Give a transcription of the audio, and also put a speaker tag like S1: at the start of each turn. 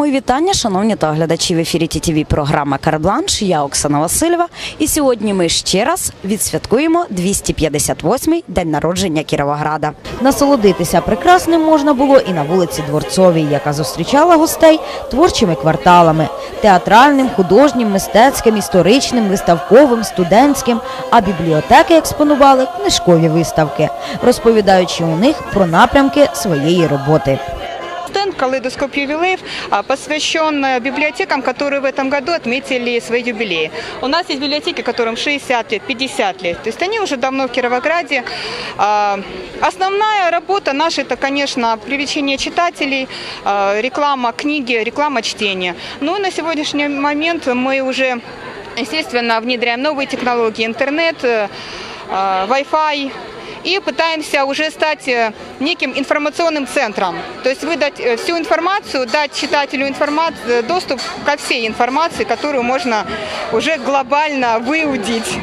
S1: Мої вітання, шановні та глядачі в ефірі ТТВ програма Карбланш. Я Оксана Васильєва. І сьогодні ми ще раз відсвяткуємо 258-й день народження Кіровограда. Насолодитися прекрасним можна було і на вулиці Дворцовій, яка зустрічала гостей творчими кварталами театральним, художнім, мистецьким, історичним, виставковим, студентським. А бібліотеки експонували книжкові виставки, розповідаючи у них про напрямки своєї роботи.
S2: Стенд «Калейдоскоп юбилеев» а, посвящен библиотекам, которые в этом году отметили свои юбилеи. У нас есть библиотеки, которым 60 лет, 50 лет. То есть они уже давно в Кировограде. А, Основная работа наша – это, конечно, привлечение читателей, а, реклама книги, реклама чтения. Ну и на сегодняшний момент мы уже, естественно, внедряем новые технологии, интернет, Wi-Fi, и пытаемся уже стать э, неким информационным центром. То есть выдать э, всю информацию, дать читателю информацию, доступ ко всей информации, которую можно уже глобально выудить